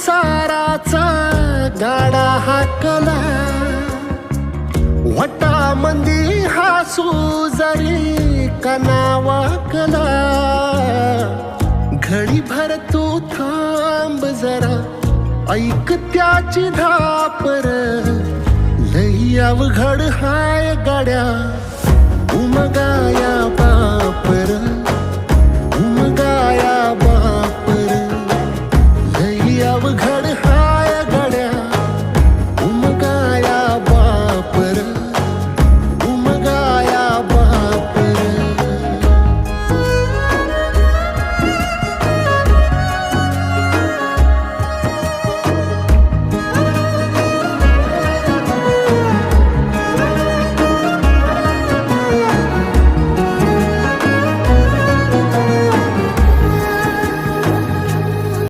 संसाराचा गाडा हाकला वटा मंदी हासू जरी कनावाकला घडी भर तू थांब जरा ऐक त्याची धापर. लई अवघड हाय गाड्या. उमगा